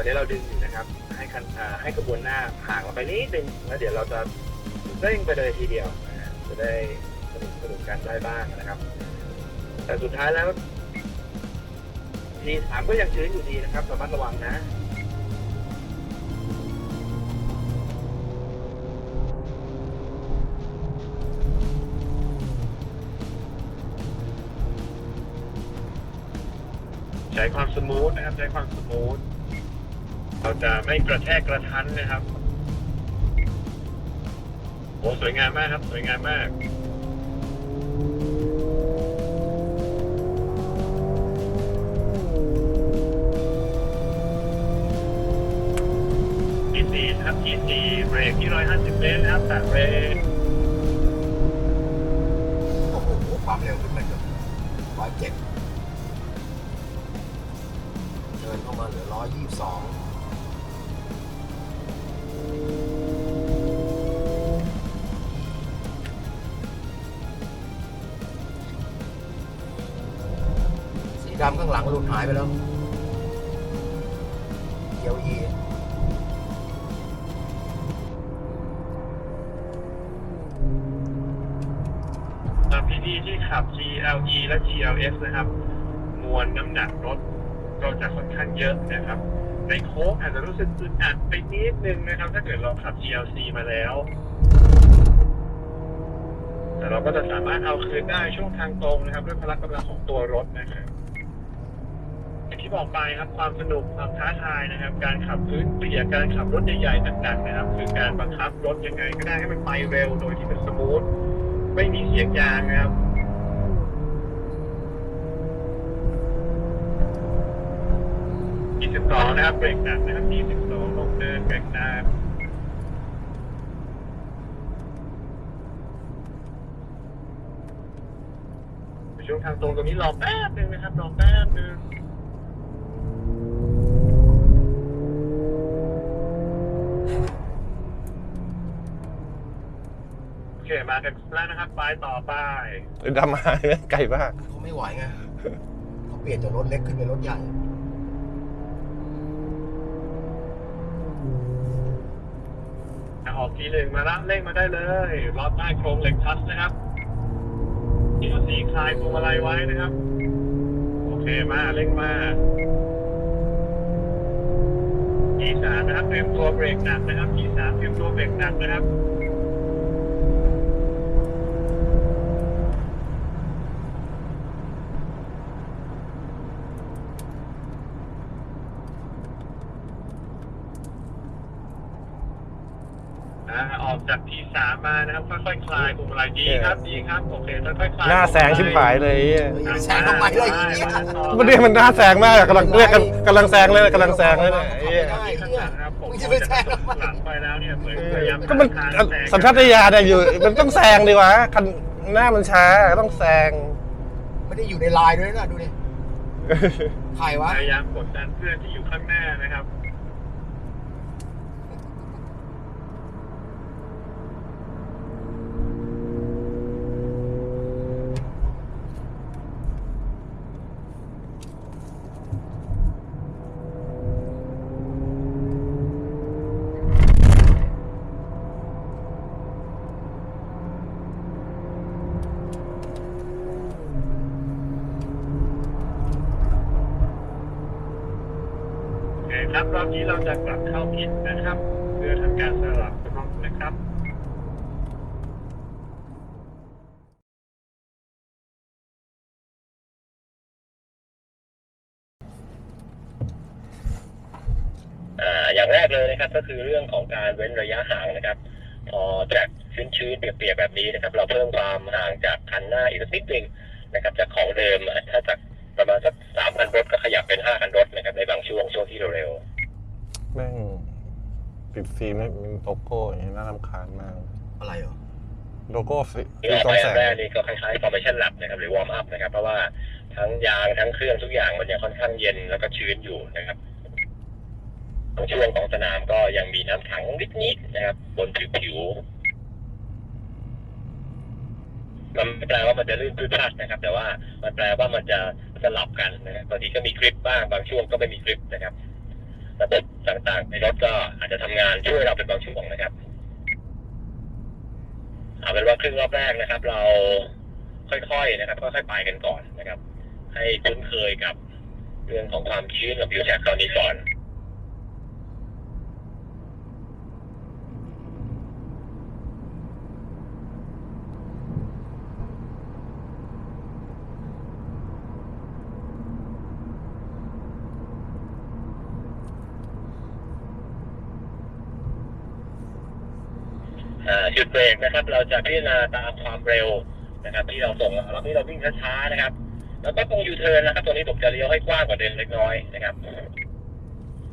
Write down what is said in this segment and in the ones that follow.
อนนี้เราดึงอยู่นะครับ ให้คันให้กระบวนหน้าห่างออกไปนิดนึงแล้วเดี๋ยวเราจะเร่งไปเลยทีเดียวนะจะได้สนุกสนุกกันได้บ้างนะครับ แต่สุดท้ายแล้วทีสามก็ยังชื้นอยู่ดีนะครับระมัดระวังนะใช้ความสมูทนะครับใช้ความสมูท เราจะไม่กระแทกกระทันนะครับโอ้สวยงามมากครับ สวยงามมากที่สี่ครับที่สี่เบรกที่ร้อยห้าสิบเมตรนะครับแต่เบรก งหลังหลุดหายไปแล้วเกียวอีสำหรับพี่ๆที่ขับ GLE และ GLS นะครับ มวลน้ำหนักรถก็จะค่อนข้างเยอะนะครับ ในโค้งอาจจะรู้สึกอึดอัดไปนิดนึงนะครับ ถ้าเกิดเราขับ GLC มาแล้ว แต่เราก็จะสามารถเอาคืนได้ช่วงทางตรงนะครับ ด้วยพละกำลังของตัวรถนะครับ ที่บอกไปครับความสนุกความท้าทายนะครับ การขับพื้นเปียกการขับรถใหญ่ๆหนักๆนะครับ คือการบังคับรถยังไงก็ได้ให้มันไปเร็วโดยที่มันสมูทไม่มีเสียงยางนะครับ22นะครับเบรกหนักนะครับ22ลงเดินเบรกหนักช่วงทางตรงตรงนี้รอแป๊บนึงนะครับรอแป๊บนึง เคมากันแล้วนะครับ ไปต่อไปดำมาเนี่ยไกลมากเขาไม่ไหวไงเขาเปลี่ยนจากรถเล็กขึ้นเป็นรถใหญ่ ออกทีหนึ่งมาละเร่งมาได้เลยรอบใต้โครงเหล็กทัชนะครับทีสีคลายพวงมาลัยไว้นะครับ โอเคมาเร่งมาทีสามนะครับเตรียมตัวเบรกหนักนะครับทีสามเตรียมตัวเบรกหนักนะครับ อ่าออก จากทีสามมานะครับค่อยๆคลายพวงมาลัยดีครับดีครับโอเคค่อยๆคลายหน้าแสงชิบหายเลยไอ้เหี้ยเฮ้ยแซงทำไมล่ะไอ้เหี้ย มันเนี่ยมันหน้าแสงมากอะกำลังเรียกกันกำลังแซงเลยกำลังแซงเลยเนี่ยไอ้เหี้ยได้ข้างหลังครับผมมึงจะไปแซงทำไมหลังไปแล้วเนี่ยเหมือนพยายามก็มันหาทางแซงสัญชาตญาณเนี่ยอยู่มันต้องแซงดีวะคันหน้ามันช้าต้องแซงไม่ได้อยู่ในไลน์ด้วยนะดูดิใครวะพยายามกดดันเพื่อนที่อยู่ข้างหน้านะครับ ครับรอบนี้เราจะกลับเข้าพิษนะครับ เพื่อทำการสลับรถนะครับอ่าอย่างแรกเลยนะครับ ก็คือเรื่องของการเว้นระยะห่างนะครับ พอจากชื้นๆเปียกๆแบบนี้นะครับ เราเพิ่มความห่างจากคันหน้าอีกสักนิดหนึงนะครับ จากของเดิมอะถ้าจากประมาณสัก สามคันรถก็ขยับเป็นห้าคันรถนะครับในบางช่วงช่วงที่เร็วแม่งปิดฟิล์มเนี่ยเป็นโลโก้อย่างนี้น่ารำคาญมาก อะไรเหรอ โลโก้ฟิๆที่ล์อมอกกองแสงไปอันแรกนี่ก็คล้ายๆ formation lap นะครับหรือ warm up นะครับ เพราะว่าทั้งยางทั้งเครื่องทุกอย่างมันยังค่อนข้างเย็นแล้วก็ชื้นอยู่นะครับบางช่วงของสนามก็ยังมีน้ำขังนิดๆนะครับบนผิวๆ มันไม่แปลว่ามันจะลื่นพลืดพลาดนะครับ แต่ว่ามันแปลว่ามันจะสลับกันนะครับบางทีก็มีคลิปบ้างบางช่วงก็ไม่มีคลิปนะครับระบบต่างๆ ในรถก็อาจจะทำงานช่วยเราเป็นบางช่วงนะครับเอาเป็นว่าครึ่งรอบแรกนะครับ เราค่อยๆนะครับค่อยๆไปกันก่อนนะครับ ให้คุ้นเคยกับเรื่องของความชื้นกับผิวแฉกตอนนี้ก่อน อ่าจุดเบรกนะครับ เราจะพิจารณาตามความเร็วนะครับ ที่เราส่งรอบนี้เราวิ่งช้าๆนะครับ แล้วก็ตรงยูเทิร์นนะครับตรงนี้ผมจะเลี้ยวให้กว้างกว่าเดิมเล็กน้อยนะครับ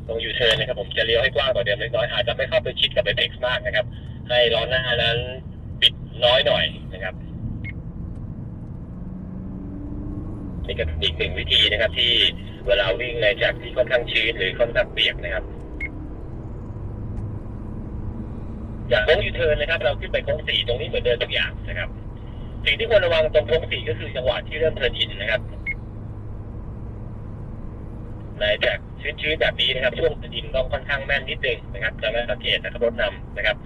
ตรงยูเทิร์นนะครับผมจะเลี้ยวให้กว้างกว่าเดิมเล็กน้อยอาจจะไม่เข้าไปชิดกับเบรกมากนะครับ ให้ล้อหน้านั้นปิดน้อยหน่อยนะครับนี่ก็อีกหนึ่งวิธีนะครับ ที่เวลาวิ่งในจากที่ค่อนข้างชื้นหรือค่อนข้างเปียกนะครับ จากโค้งยูเทิร์นนะครับ เราขึ้นไปโค้งสี่ตรงนี้เหมือนเดิมทุกอย่างนะครับ สิ่งที่ควรระวังตรงโค้งสี่ก็คือจังหวะที่เริ่มเทิร์นอินนะครับในแท็กชื้นๆแบบนี้นะครับ ช่วงเทิร์นอินต้องค่อนข้างแม่นนิดนึงนะครับจะไม่สังเกตนะครับรถนำนะครับ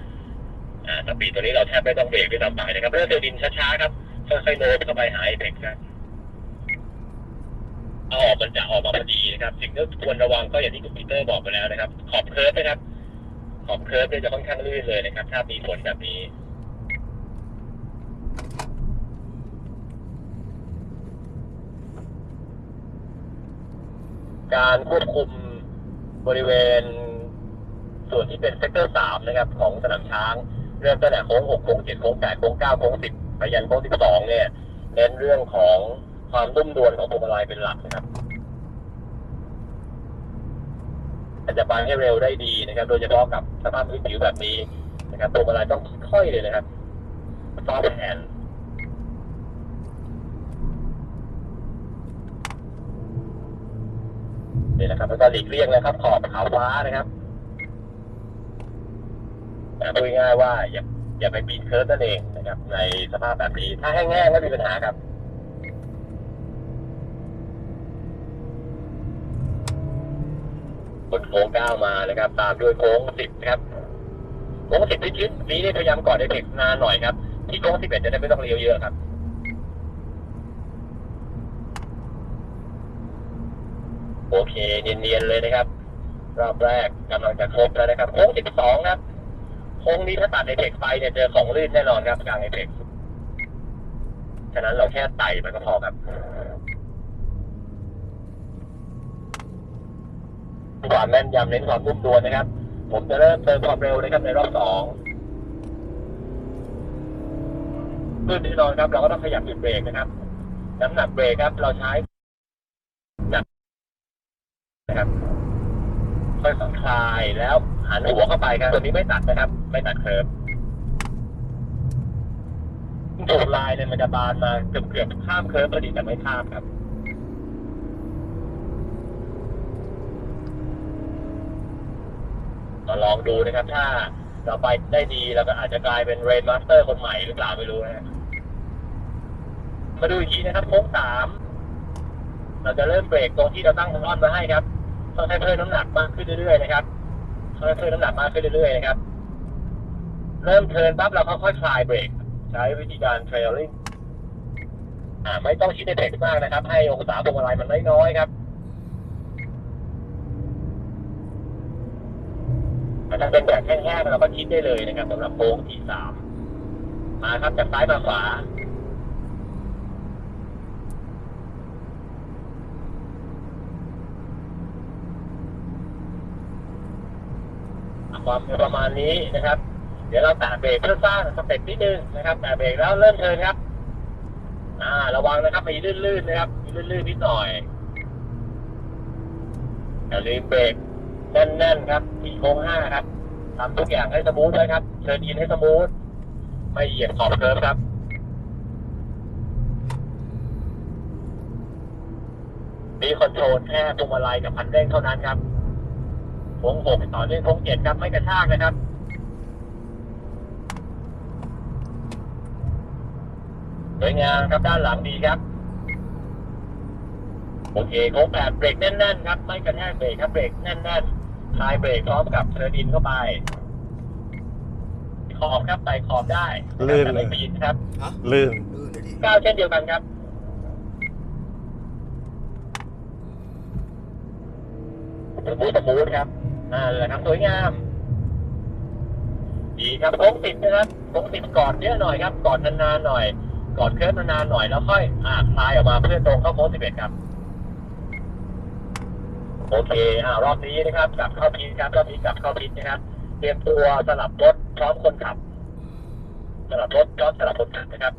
อ่าสปีดตัวนี้เราแทบไม่ต้องเบรกด้วยซ้ำไปนะครับเริ่มเทิร์นอินช้าๆครับค่อยๆโน้มเข้าไปหาเอเพ็กครับเอาออกมันจะออกมาพอดีนะครับ สิ่งที่ควรระวังก็อย่างที่คุณปีเตอร์บอกไปแล้วนะครับ ขอบเคิร์ฟนะครับ อบเคิร์ฟเนี่ยจะค่อนข้างลื่นเลยนะครับ ถ้ามีฝนแบบนี้ การควบคุมบริเวณ ส่วนที่เป็นเซกเตอร์สามนะครับ ของสนามช้าง เริ่มตั้งแต่โค้งหกโค้งเจ็ดโค้งแปดโค้งเก้าโค้งสิบไปยันโค้งสิบสองเนี่ยเน้นเรื่องของความนุ่มนวลของพวงมาลัยเป็นหลักนะครับ อาจจะไปให้เร็วได้ดีนะครับ โดยเฉพาะกับสภาพพื้นผิวแบบนี้นะครับพวงมาลัยต้องค่อยเลยนะครับซอฟต์แอนนี่นะครับแล้วก็หลีกเลี่ยงนะครับ ขอบขาวฟ้านะครับแต่พูดง่ายว่าอย่าอย่าไปปีนเคิร์ฟนั่นเองนะครับ ในสภาพแบบนี้ ถ้าแห้งๆไม่มีปัญหาครับ กดโค้งเก้ามานะครับ ตามด้วยโค้งสิบนะครับโค้งสิบที่ชิดนี้เนี่ยพยายามก่อนได้เบรกนานหน่อยครับ ที่โค้งสิบเอ็ดจะได้ไม่ต้องเลี้ยวเยอะครับโอเคเนียนๆเลยนะครับ รอบแรกกำลังจะครบแล้วนะครับโค้งสิบสองครับโค้งนี้ถ้าตัดในเทคไปเนี่ยเจอของลื่นแน่นอนครับกลางในเทคฉะนั้นเราแค่ไต่ไปก็พอครับ ความแม่นยำเน้นความนุ่มนวลนะครับ ผมจะเริ่มเติมความเร็วนะครับในรอบสองขึ้นแน่นอนครับ เราก็ต้องขยับจุดเบรกนะครับ น้ำหนักเบรกครับ เราใช้หนักนะครับค่อยๆคลายแล้วหันหัวเข้าไปครับตัวนี้ไม่ตัดนะครับ ไม่ตัดเคิร์ฟถูกลายเนี่ยมันจะบานมาเกือบๆข้ามเคิร์ฟพอดีแต่ไม่ข้ามครับ ก็ลองดูนะครับ ถ้าเราไปได้ดีเราก็อาจจะกลายเป็นเรนมาสเตอร์คนใหม่หรือเปล่าไม่รู้นะมาดูอีกทีนะครับโค้งสามเราจะเริ่มเบรกตรงที่เราตั้งรอนมาให้ครับค่อยๆเพิ่มน้ำหนักมากขึ้นเรื่อยๆนะครับค่อยๆเพิ่มน้ำหนักมากขึ้นเรื่อยๆนะครับ เริ่มเทินปั๊บเราค่อยๆคลายเบรกใช้วิธีการเทรลลิ่งอ่าไม่ต้องชิดในเทคมากนะครับ ให้องศาพวงมาลัยมันน้อยๆครับ ถ้าเป็นแบบแห้งๆเราก็คิดได้เลยนะครับสำหรับโค้งที่สามมาครับจากซ้ายมาขวาความประมาณนี้นะครับ เดี๋ยวเราแตะเบรกเพื่อสร้างสเต็ปนิดนึงนะครับแตะเบรกแล้วเริ่มเทินครับ อ่า ระวังนะครับมีลื่นๆนะครับมีลื่นๆนิดหน่อยอย่าลืมเบรกแน่นๆครับ ที่โค้งห้าครับทำทุกอย่างให้สมูทเลยครับเชิญอินให้สมูทไม่เหยียบขอบเคิร์ฟครับมีคอนโทรลแค่พวงมาลัยกับพันเร่งเท่านั้นครับโค้งหกต่อเนื่องโค้งเจ็ดครับไม่กระชากนะครับสวยงามครับด้านหลังดีครับโอเคโค้งแบบเบรกแน่นๆครับ ไม่กระแทกเบรกครับเบรกแน่นๆ คลายเบรกพร้อมกับเทอร์ดินเข้าไป ขอบครับไต่ขอบได้ลื่น แต่เลไม่ยปีนครับฮะลื่นลื่นเลยดิก้าวเช่นเดียวกันครับ สมูทสมูทครับ อ่าเลยครับสวยงาม ดีครับโค้งติดนะครับโค้งติดกอดเยอะหน่อยครับ กอดนานๆหน่อย กอดเคลื่อนนานๆหน่อยแล้วค่อยอ่าคลายออกมาเพื่อตรงเข้าโค้งสิบเอ็ดครับ โอเคอ่ารอบนี้นะครับกลับเข้าพิษครับรอบนี้กลับเข้าพิษนะครับ เตรียมตัวสลับรถพร้อมคนขับสลับรถพร้อมสลับคนขับนะครับ